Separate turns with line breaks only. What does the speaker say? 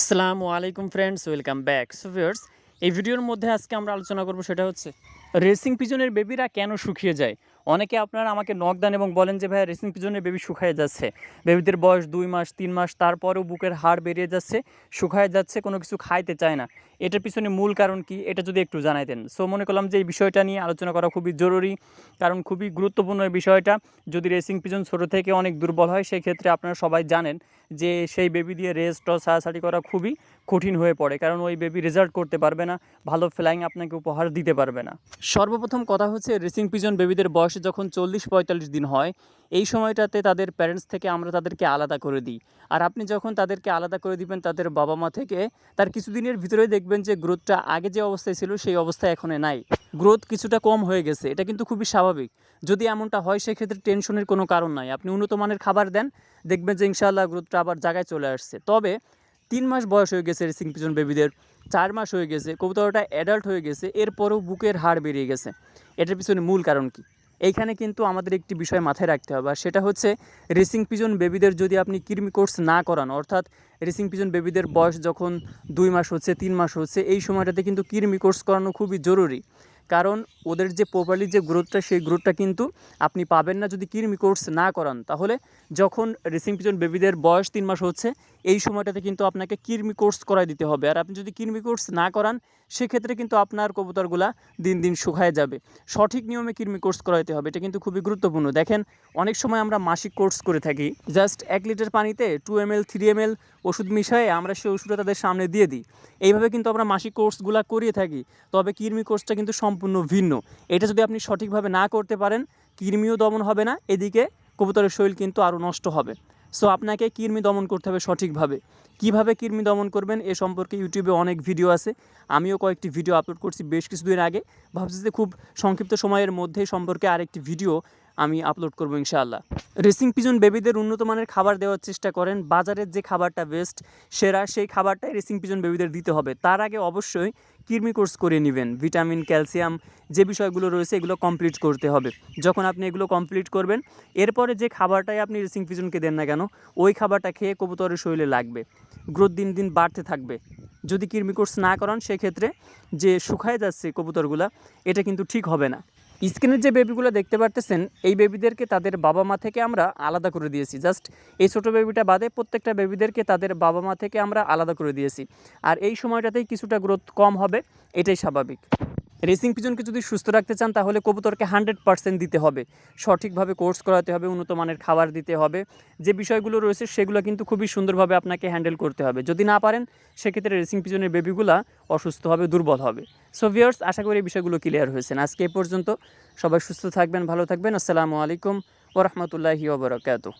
আসসালামু আলাইকুম friends welcome back so viewers এই ভিডিওর মধ্যে আজকে আমরা আলোচনা করব সেটা হচ্ছে রেসিং পিজনের বেবিরা কেন শুকিয়ে যায়? অনেকে আপনারা আমাকে নক দেন এবং বলেন যে, ভাইয়া রেসিং পিজনের বেবি শুকায় যাচ্ছে। বেবিদের বয়স দুই মাস, তিন মাস, তারপরেও বুকের হাড় বেরিয়ে যাচ্ছে, শুকায় যাচ্ছে, কোনো কিছু খাইতে চায় না। এটার পিছনে মূল কারণ কি? এটা যদি একটু জানাইতেন সো মনে করলাম যে, এই বিষয়টা নিয়ে আলোচনা করা খুবই জরুরি, কারণ খুবই গুরুত্বপূর্ণ এই বিষয়টা। যদি রেসিং পিজন ছোটো থেকে অনেক দুর্বল হয় সেই ক্ষেত্রে আপনারা সবাই জানেন যে, সেই বেবি দিয়ে রেস টস সাহাসারি করা খুবই কঠিন হয়ে পড়ে, কারণ ওই বেবি রেজাল্ট করতে পারবে না, ভালো ফ্লাইং আপনাকে উপহার দিতে পারবে না। সর্বপ্রথম কথা হচ্ছে রেসিং পিজন বেবিদের বয়স যখন চল্লিশ পঁয়তাল্লিশ দিন হয়, এই সময়টাতে তাদের প্যারেন্টস থেকে আমরা তাদেরকে আলাদা করে দিই। আর আপনি যখন তাদেরকে আলাদা করে দিবেন, তাদের বাবা মা থেকে, তার কিছুদিনের ভিতরে দেখবেন যে গ্রোথটা আগে যে অবস্থায় ছিল, সেই অবস্থায় এখন নাই। গ্রোথ কিছুটা কম হয়ে গেছে, এটা কিন্তু খুবই স্বাভাবিক। যদি এমনটা হয়, সেক্ষেত্রে টেনশনের কোনো কারণ নাই। আপনি উন্নত মানের খাবার দেন, দেখবেন যে ইনশাআল্লাহ গ্রোথটা আবার জায়গায় চলে আসছে। তবে, তিন মাস বয়স হয়ে গেছে রেসিং পিজন বেবিদের চার মাস হয়ে গেছে, কবুতরটা অ্যাডাল্ট হয়ে গেছে, এরপরও বুকের হাড় বেরিয়ে গেছে। এটার পিছনে মূল কারণ কি? এইখানে কিন্তু আমাদের একটি বিষয় মাথায় রাখতে হবে, আর সেটা হচ্ছে রেসিং পিজন বেবিদের যদি আপনি কৃমি কোর্স না করান, অর্থাৎ রেসিং পিজন বেবিদের বয়স যখন দুই মাস হচ্ছে, তিন মাস হচ্ছে, এই সময়টাতে কিন্তু কৃমি কোর্স করানো খুবই জরুরি। কারণ ওদের যে প্রপারলি যে গ্রোথটা সেই গ্রোথটা কিন্তু আপনি পাবেন না যদি কৃমি কোর্স না করান। তাহলে যখন রেসিং পিজন বেবিদের বয়স তিন মাস হচ্ছে, এই সময়টাতে কিন্তু আপনাকে কৃমি কোর্স করাই দিতে হবে। আর আপনি যদি কৃমি কোর্স না করান, সেক্ষেত্রে কিন্তু আপনার কবুতরগুলা দিন দিন শুকায় যাবে। সঠিক নিয়মে কৃমি কোর্স করাইতে হবে, এটা কিন্তু খুবই গুরুত্বপূর্ণ। দেখেন, অনেক সময় আমরা মাসিক কোর্স করে থাকি। জাস্ট এক লিটার পানিতে two M L three M L ওষুধ মিশিয়ে আমরা সেই ওষুধটা তাদের সামনে দিয়ে দিই। এইভাবে কিন্তু আমরা মাসিক কোর্সগুলো করিয়ে থাকি। তবে কৃমি কোর্সটা কিন্তু সম্পূর্ণ ভিন্ন। এটা যদি আপনি সঠিকভাবে না করতে পারেন, কৃমিও দমন হবে না। এদিকে কবুতরের শরীর কিন্তু আরও নষ্ট হবে। সো আপনাকে কৃমি দমন করতে হবে সঠিকভাবে। কীভাবে কৃমি দমন করবেন এ সম্পর্কে ইউটিউবে অনেক ভিডিও আছে। আমিও কয়েকটি ভিডিও আপলোড করছি বেশ কিছুদিন আগে। ভাবছি যে খুব সংক্ষিপ্ত সময়ের মধ্যে সম্পর্কে আরেকটি ভিডিও আমি আপলোড করব ইনশাআল্লাহ। রেসিং পিজন বেবিদের উন্নত মানের খাবার দেওয়ার চেষ্টা করেন। বাজারের যে খাবারটা বেস্ট সেরা, সেই খাবারটাই রেসিং পিজন বেবিদের দিতে হবে। তার আগে অবশ্যই কৃমি কোর্স করে নেবেন। ভিটামিন, ক্যালসিয়াম যে বিষয়গুলো রয়েছে এগুলো কমপ্লিট করতে হবে। যখন আপনি এগুলো কমপ্লিট করবেন, এরপরে যে খাবারটাই আপনি রেসিং পিজনকে দেন না কেন, ওই খাবারটা খেয়ে কবুতরের শরীরে লাগবে। গ্রোথ দিন দিন বাড়তে থাকবে। যদি কৃমি কোর্স না করান, সেক্ষেত্রে যে শুকায় যাচ্ছে কবুতরগুলা, এটা কিন্তু ঠিক হবে না। স্ক্রিনের যে বেবিগুলো দেখতে পারতেছেন, এই বেবিদেরকে তাদের বাবা মা থেকে আমরা আলাদা করে দিয়েছি। জাস্ট এই ছোটো বেবিটা বাদে প্রত্যেকটা বেবিদেরকে তাদের বাবা মা থেকে আমরা আলাদা করে দিয়েছি। আর এই সময়টাতেই কিছুটা গ্রোথ কম হবে, এটাই স্বাভাবিক। রেসিং পিজনকে যদি সুস্থ রাখতে চান, তাহলে কবুতরকে হান্ড্রেড পার্সেন্ট দিতে হবে। সঠিকভাবে কোর্স করাতে হবে, উন্নত মানের খাবার দিতে হবে। যে বিষয়গুলো রয়েছে, সেগুলো কিন্তু খুবই সুন্দরভাবে আপনাকে হ্যান্ডেল করতে হবে। যদি না পারেন, সেক্ষেত্রে রেসিং পিজনের বেবিগুলা অসুস্থ হবে, দুর্বল হবে। সো ভিউয়ার্স আশা করি এই বিষয়গুলো ক্লিয়ার হয়েছেন আজকে এই পর্যন্ত সবাই সুস্থ থাকবেন, ভালো থাকবেন। আসসালামু আলাইকুম ওরহমতুল্লাহি ওবরাকাতু